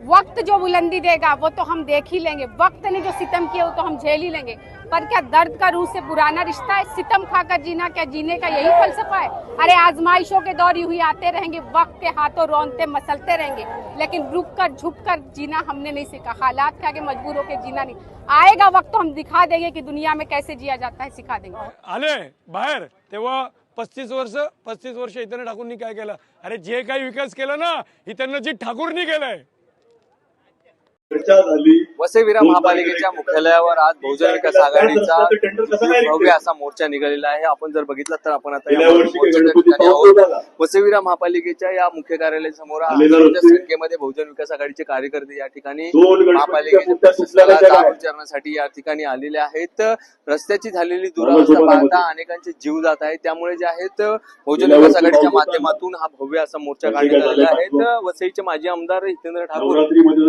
वक्त जो बुलंदी देगा, वो तो हम देख ही लेंगे। वक्त ने जो सितम किया, वो तो हम झेल ही लेंगे। पर क्या दर्द का रूह से पुराना रिश्ता है? सितम खाकर जीना क्या? जीने का यही फलसफा है? अरे, आजमाइशों के दौर यूँ ही आते रहेंगे। वक्त के हाथों रौनते मसलते रहेंगे। लेकिन रुक कर झुक कर जीना हमने नहीं सीखा। हालात के आगे मजबूर होकर जीना नहीं। आएगा वक्त तो हम दिखा देंगे कि दुनिया में कैसे जिया जाता है, सिखा देंगे। आले, बाहेर। पस्तीस वर्ष पस्तीस वर्ष इथं ठाकूरनी काय केलं? अरे, जे काही विकास केला ना इथं जी ठाकूरनी केलंय विरार महापालिकेच्या मुख्यालयावर आज बहुजन विकास आघाडीचा भव्य असा मोर्चा निघालेला आहे आपण जर बघितलं तर आपण आता या विरार महापालिकेच्या या मुख्य कार्यालयासमोर. संख्येमध्ये बहुजन विकास आघाडीचे कार्यकर्ते या ठिकाणी. विचारण्यासाठी या ठिकाणी आलेले आहेत रस्त्याची झालेली दुरावस्था पाहता. अनेकांचे जीव जात आहेत त्यामुळे जे आहेत बहुजन विकास आघाडीच्या. माध्यमातून हा भव्य असा मोर्चा काढण्यात आलेला आहे वसईचे माजी आमदार हितेंद्र ठाकूर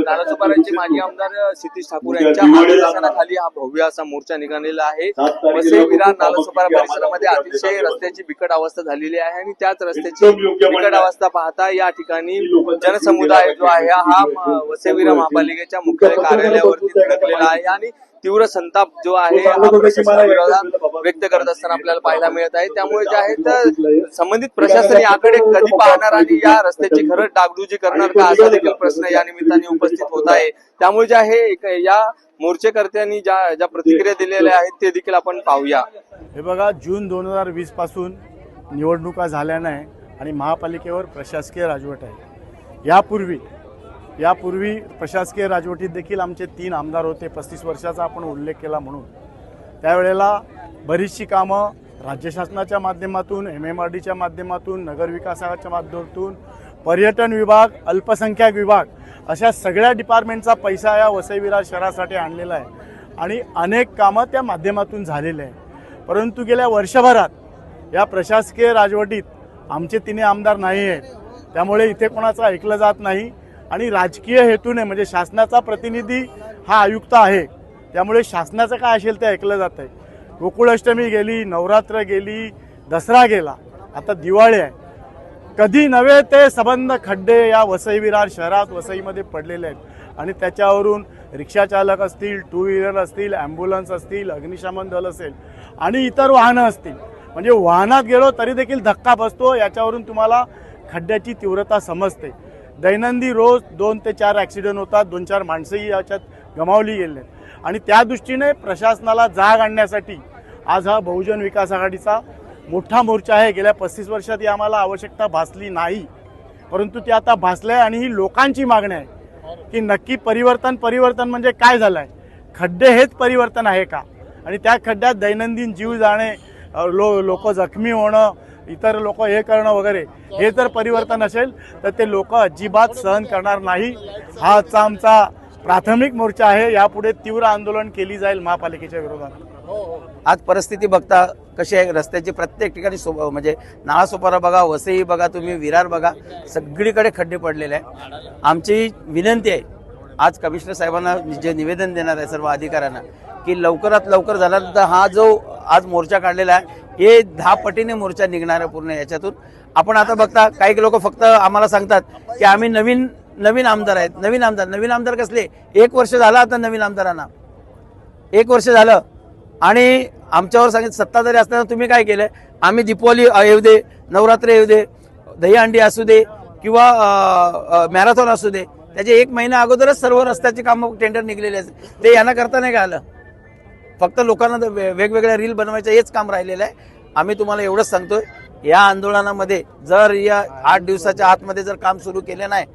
नालासोपाऱ्यांचे माजी आमदार सिद्धीश ठाकूर यांच्या मार्गदर्शनाखाली हा भव्य असा मोर्चा निघालेला आहे वसई विरार नालासोपारा परिसरामध्ये अतिशय. रस्त्याची बिकट अवस्था झालेली आहे आणि त्याच रस्त्याची बिकट. अवस्था पाहता या ठिकाणी जनसमुदाय जो आहे हा पाहिजे. म- वसई विरार महापालिकेच्या मुख्यालय कार्यालयावरती धडकलेला आहे आणि तीव्र संताप जो आहे तो हा सांगत होता की मला प्रशासनाविरोधात यायचं बाबा. व्यक्त करत असताना आपल्याला पाहायला मिळत आहे. त्यामुळे जे आहे तर संबंधित प्रशासन याकडे कधी पाहणार आणि या रस्त्याची खरंच डागडुजी करणार का असा देखील प्रश्न या निमित्ताने उपस्थित होत आहे. त्यामुळे जे आहे एक या मोर्चेकर्त्यांनी ज्या ज्या प्रतिक्रिया दिलेल्या आहेत ते देखील आपण पाहूया. हे बघा जून दोन हजार वीसपासून निवडणुका झाल्या नाही आणि महापालिकेवर प्रशासकीय राजवट आहे. यापूर्वी यापूर्वी प्रशासकीय राजवटीत देखील आमचे तीन आमदार होते. पस्तीस वर्षाचा आपण उल्लेख केला म्हणून. त्यावेळेला बरीचशी कामं राज्य शासनाच्या माध्यमातून एम एम आर डीच्या माध्यमातून नगरविकासाच्या माध्यमातून पर्यटन विभाग अल्पसंख्याक विभाग अशा सगळ्या डिपार्टमेंटचा पैसा या वसईविरा शहरासाठी आणलेला आहे. आणि अनेक कामं त्या माध्यमातून झालेले आहे परंतु गेल्या वर्षभरात या प्रशासकीय राजवटीत आमचे तिने आमदार नाही आहेत. त्यामुळे इथे कोणाचं ऐकलं जात नाही. आणि राजकीय हेतूने म्हणजे शासनाचा प्रतिनिधी हा आयुक्त आहे. त्यामुळे शासनाचं काय असेल ते ऐकलं जात आहे. गोकुळाष्टमी गेली नवरात्र गेली दसरा गेला. आता दिवाळी आहे. कधी नव्हे ते सबंध खड्डे या वसई विरार शहरात वसईमध्ये पडलेले आहेत. आणि त्याच्यावरून रिक्षाचालक असतील टू व्हीलर असतील ॲम्ब्युलन्स असतील अग्निशमन दल असेल आणि इतर वाहनं असतील. म्हणजे वाहनात गेलो तरी देखील धक्का बसतो याच्यावरून तुम्हाला खड्ड्याची तीव्रता समजते. दैनंदिन रोज दोन ते चार ॲक्सिडेंट होतात दोन चार माणसंही याच्यात गमावली गेली आहेत आणि त्या दृष्टीने प्रशासनाला जाग आणण्यासाठी आज हा बहुजन विकास आघाडीचा मोठा मोर्चा आहे. गेल्या पस्तीस वर्षात ही आम्हाला आवश्यकता भासली नाही. परंतु ती आता भासल्या आहे आणि ही लोकांची मागणी आहे की नक्की परिवर्तन परिवर्तन म्हणजे काय झालं आहे खड्डे हेच परिवर्तन आहे का? आणि त्या खड्ड्यात दैनंदिन जीव जाणे लो लोक जखमी होणं इतर लोक हे करणं वगैरे हे जर परिवर्तन असेल तर ते लोक अजिबात सहन करणार नाही. हा आमचा प्राथमिक मोर्चा आहे यापुढे तीव्र आंदोलन केली जाईल महापालिकेच्या विरोधात. हो, हो. आज परिस्थिती बघता कशी आहे? रस्त्याची प्रत्येक ठिकाणी सो म्हणजे नाळासोपारा बघा वसई बघा तुम्ही विरार बघा सगळीकडे खड्डे पडलेले आहे आमची विनंती आहे आज कमिशनर साहेबांना जे निवेदन देणार आहे सर्व अधिकाऱ्यांना की लवकरात लवकर झाल्यानंतर हा जो आज मोर्चा काढलेला आहे हे दहा पटीने मोर्चा निघणार आहे पूर्ण याच्यातून. आपण आता बघता काही लोक फक्त आम्हाला सांगतात की आम्ही नवीन नवीन आमदार आहेत. नवीन आमदार. नवीन आमदार कसले? एक वर्ष झालं आता नवीन आमदारांना. एक वर्ष झालं. आणि आमच्यावर सांगितलं सत्ताधारी असताना तुम्ही काय केलं? आम्ही दीपावली येऊ दे नवरात्र येऊ दे दहीहंडी असू दे किंवा मॅरेथॉन असू दे त्याचे एक महिना अगोदरच सर्व रस्त्याचे कामं टेंडर निघलेले असते ते यांना करता नाही का आलं? फक्त लोकांना वेगवेगळ्या रील बनवायचं हेच काम राहिलेलं आहे. आम्ही तुम्हाला एवढंच सांगतोय या आंदोलनामध्ये जर या आठ दिवसाच्या आतमध्ये जर काम सुरू केलं नाही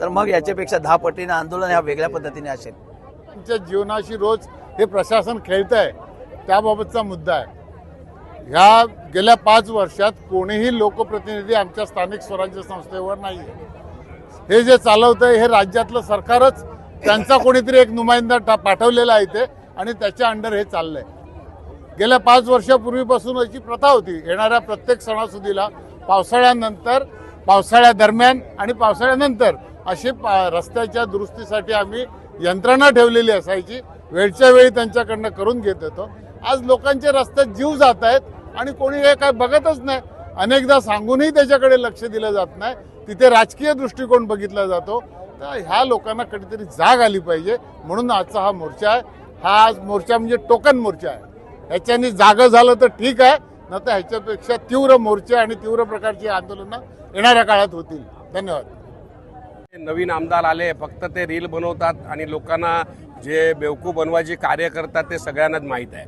तर मग याच्यापेक्षा दहा पटीने आंदोलन ह्या वेगळ्या पद्धतीने असेल. तुमच्या जीवनाशी रोज हे प्रशासन खेळत आहे त्याबाबतचा मुद्दा आहे. ह्या गेल्या पाच वर्षात कोणीही लोकप्रतिनिधी आमच्या स्थानिक स्वराज्य संस्थेवर नाही आहे हे जे चालवत आहे हे राज्यातलं सरकारच त्यांचा कोणीतरी एक नुमाइंदा टा पाठवलेला आहे इथे आणि त्याच्या अंडर हे चाललंय. गेल्या पाच वर्षापूर्वीपासून अशी प्रथा होती. येणाऱ्या प्रत्येक सणासुदीला पावसाळ्यानंतर पावसाळ्यादरम्यान आणि पावसाळ्यानंतर अशी पा- रस्त्याच्या दुरुस्तीसाठी आम्ही यंत्रणा ठेवलेली असायची. वेळच्या वेळी त्यांच्याकडनं करून घेत होतो. आज लोकांचे रस्त्यात जीव जात आहेत आणि कोणी हे काय बघतच नाही. अनेकदा सांगूनही त्याच्याकडे लक्ष दिलं जात नाही. तिथे राजकीय दृष्टिकोन बघितला जातो. तर ह्या लोकांना कधीतरी जाग आली पाहिजे. म्हणून आजचा हा मोर्चा आहे. हा आज मोर्चा म्हणजे टोकन मोर्चा आहे. ह्याच्याने जागं झालं तर ठीक आहे. न तर ह्याच्यापेक्षा तीव्र मोर्चे आणि तीव्र प्रकारची आंदोलनं येणाऱ्या काळात होतील. धन्यवाद. नवीन आमदार आले फक्त ते रील बनवतात आणि लोकांना जे बेवकूफ बनवायचे कार्य करतात ते सगळ्यांनाच माहीत आहे.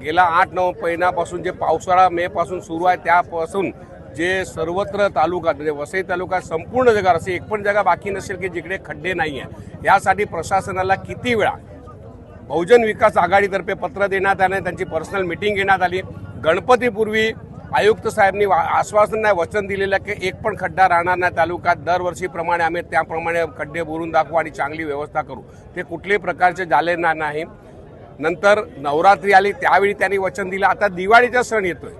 गेला आठ नऊ महिन्यापासून जे पावसाळा मेपासून सुरू आहे त्यापासून जे सर्वत्र तालुक्यात म्हणजे वसई तालुका संपूर्ण जगात असे एक पण जागा बाकी नसेल की जिकडे खड्डे नाही आहे यासाठी प्रशासनाला किती वेळा बहुजन विकास आघाडीतर्फे पत्र देण्यात आले त्यांची पर्सनल मिटिंग घेण्यात आली. गणपतीपूर्वी आयुक्त साहेबांनी आश्वासन नाही वचन दिलेलं की एक पण खड्डा राहणार नाही तालुक्यात. दरवर्षीप्रमाणे आम्ही त्याप्रमाणे खड्डे भरून दाखवू आणि चांगली व्यवस्था करू. ते कुठल्याही प्रकारचे झाले ना नाही. नंतर नवरात्री आली त्यावेळी त्यांनी वचन दिलं. आता दिवाळीचा सण येतोय.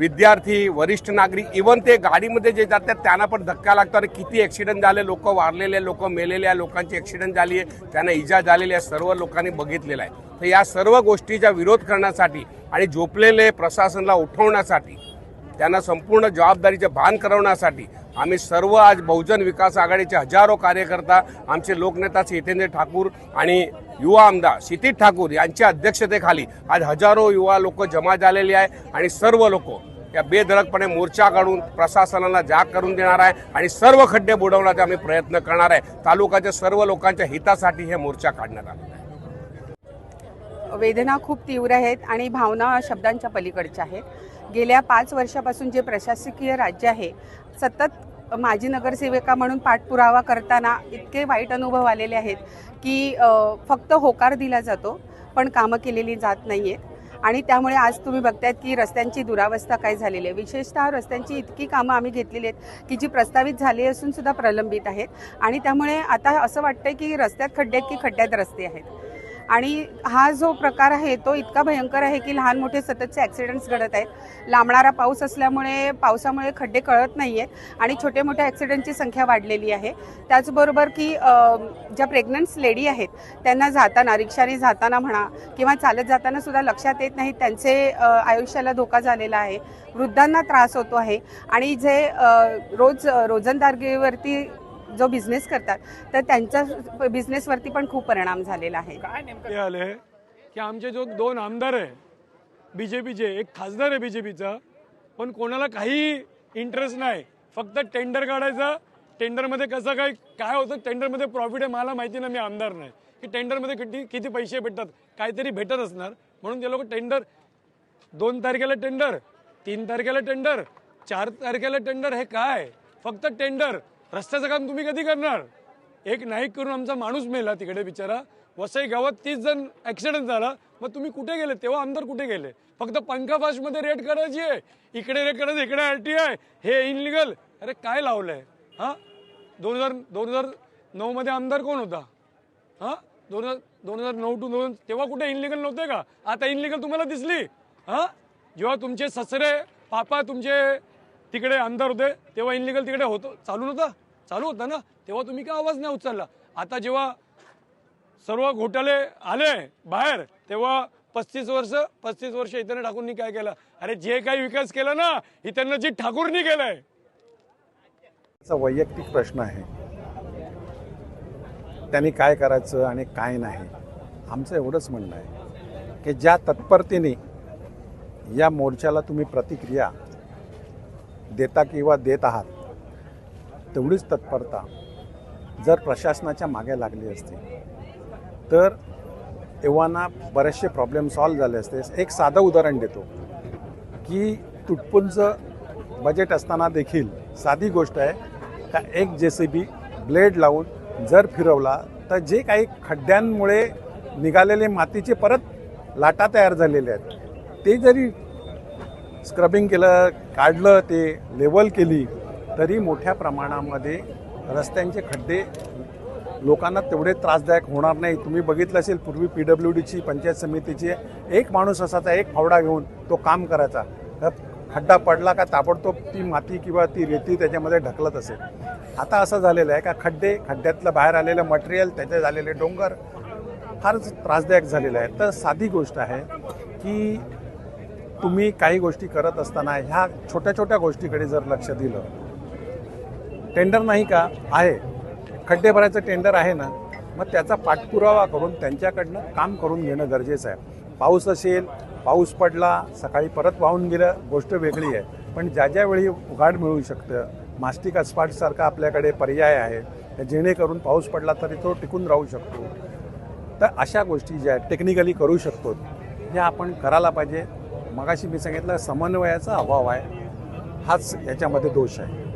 विद्यार्थी वरिष्ठ नागरिक इवन ते गाडीमध्ये जे जातात त्यांना पण धक्का लागतो. आणि किती ॲक्सिडेंट झाले? लोक वारलेले लोक मेलेले आहे लोकांची ॲक्सिडेंट झाली आहे. त्यांना इजा झालेली आहे सर्व लोकांनी बघितलेलं आहे. तर या सर्व गोष्टीचा विरोध करण्यासाठी आणि झोपलेले प्रशासनाला उठवण्यासाठी त्यांना संपूर्ण जबाबदारीचे भान करवण्यासाठी आम्ही सर्व आज बहुजन विकास आघाडीचे हजारो कार्यकर्ता आमचे लोकनेता सितेंद्र ठाकूर आणि युवा आमदार क्षितिज ठाकूर यांच्या अध्यक्षतेखाली आज हजारो युवा लोक जमा झालेले आहे आणि सर्व लोक या बेधडकपणे मोर्चा काढून प्रशासनाला जाग करून देणार आहे आणि सर्व खड्डे बुडवण्याचा आम्ही प्रयत्न करणार आहे. तालुक्याच्या सर्व लोकांच्या हितासाठी हे मोर्चा काढण्यात आला आहे. वेदना खूप तीव्र आहेत आणि भावना शब्दांच्या पलीकडच्या आहेत. गेल्या पाच वर्षापासून जे प्रशासकीय राज्य आहे सतत माजी नगरसेविका म्हणून पाठपुरावा करताना इतके वाईट अनुभव आलेले आहेत की फक्त होकार दिला जातो पण कामं केलेली जात नाही आहेत आणि त्यामुळे आज तुम्ही बघतायत की रस्त्यांची दुरावस्था काय झालेली आहे. विशेषतः रस्त्यांची इतकी कामं आम्ही घेतलेली आहेत की जी प्रस्तावित झाली असून सुद्धा प्रलंबित आहेत. आणि त्यामुळे आता असं वाटतंय की रस्त्यात खड्डे आहेत की खड्ड्यात रस्ते आहेत. आणि हा जो प्रकार आहे तो इतका भयंकर आहे की लहान मोठे सततचे ॲक्सिडेंट्स घडत आहेत. लांबणारा पाऊस असल्यामुळे पावसामुळे खड्डे कळत नाही आहेत आणि छोटे मोठ्या ॲक्सिडेंटची संख्या वाढलेली आहे. त्याचबरोबर की ज्या प्रेग्नंट्स लेडी आहेत त्यांना जाताना रिक्षाने जाताना म्हणा किंवा चालत जाताना सुद्धा लक्षात येत नाही त्यांचे आयुष्याला धोका झालेला आहे. वृद्धांना त्रास होतो आहे. आणि जे रोज रोजंदारगीवरती जो बिझनेस करतात तर त्यांच्या बिझनेसवरती पण खूप परिणाम झालेला आहे. ते आले की आमचे जो दोन आमदार आहे बीजेपीचे एक खासदार आहे बीजेपीचा पण कोणाला काही इंटरेस्ट नाही. फक्त टेंडर काढायचा टेंडरमध्ये कसं काय काय होतं टेंडरमध्ये प्रॉफिट आहे मला माहिती नाही मी आमदार नाही. की टेंडरमध्ये किती किती पैसे भेटतात काहीतरी भेटत असणार. म्हणून ते लोक टेंडर दोन तारखेला टेंडर तीन तारखेला टेंडर चार तारखेला टेंडर हे काय? फक्त टेंडर रस्त्याचं काम तुम्ही कधी करणार? एक नाईक करून आमचा माणूस मेला तिकडे बिचारा. वसई गावात तीस जण ऍक्सिडेंट झाला. मग तुम्ही कुठे गेले? तेव्हा आमदार कुठे गेले? फक्त पंखा मध्ये रेट करायची आहे. इकडे रेट करायचं इकडे आर टी आय हे इनलिगल अरे काय लावलंय? हा? दोन हजार दोन हजार नऊ मध्ये आमदार कोण होता? हा? दोन हजार दोन हजार नऊ टू दोन तेव्हा कुठे इनलिगल नव्हते का? आता इनलिगल तुम्हाला दिसली. हा? जेव्हा तुमचे ससरे पापा तुमचे तिकडे आमदार होते तेव्हा इनलिगल तिकडे होतो. चालू नव्हता. चालू होता ना? तेव्हा तुम्ही का आवाज नाही उचलला? आता जेव्हा सर्व घोटाळे आले बाहेर तेव्हा पस्तीस वर्ष पस्तीस वर्ष इतर ठाकूरनी काय केलं? अरे जे काही विकास केला ना इथं जी ठाकूरनी केलंय. वैयक्तिक प्रश्न आहे. त्यांनी काय करायचं आणि काय नाही आमचं एवढंच म्हणणं आहे की ज्या तत्परतेने या मोर्चाला तुम्ही प्रतिक्रिया देता किंवा देत आहात तेवढीच तत्परता जर प्रशासनाच्या मागे लागली असती. तर एव्हाना बरेचसे प्रॉब्लेम सॉल्व झाले असते. एक साधं उदाहरण देतो की तुटपुंज बजेट असताना देखील साधी गोष्ट आहे का एक जे सी बी ब्लेड लावून जर फिरवला तर जे काही खड्ड्यांमुळे निघालेले मातीचे परत लाटा तयार झालेले आहेत. ते जरी स्क्रबिंग केलं काढलं ते लेवल केली तरी मोठ्या प्रमाणामध्ये रस्त्यांचे खड्डे लोकांना तेवढे त्रासदायक होणार नाही. तुम्ही बघितलं असेल पूर्वी पी डब्ल्यू डीची पंचायत समितीची एक माणूस असायचा एक फावडा घेऊन तो काम करायचा. तर खड्डा पडला का ताबडतोब ती माती किंवा ती रेती त्याच्यामध्ये ढकलत असेल. आता असं झालेलं आहे का खड्डे खड्ड्यातलं बाहेर आलेलं मटेरियल त्याचे झालेले डोंगर फारच त्रासदायक झालेलं आहे. तर साधी गोष्ट आहे की तुम्ही काही गोष्टी करत असताना ह्या छोट्या छोट्या गोष्टीकडे जर लक्ष दिलं टेंडर नाही का? आहे. खड्डे भरायचं टेंडर आहे ना मग त्याचा पाठपुरावा करून त्यांच्याकडनं काम करून घेणं गरजेचं आहे. पाऊस असेल पाऊस पडला सकाळी परत वाहून गेलं गोष्ट वेगळी आहे. पण ज्या ज्या वेळी उघाड मिळू शकतं मास्टिक अस्पाटसारखा आपल्याकडे पर्याय आहे जेणेकरून पाऊस पडला तरी तो टिकून राहू शकतो. तर अशा गोष्टी ज्या टेक्निकली करू शकतो या आपण करायला पाहिजे. मगाशी मी सांगितलं समन्वयाचा अभाव आहे. हाच याच्यामध्ये दोष आहे.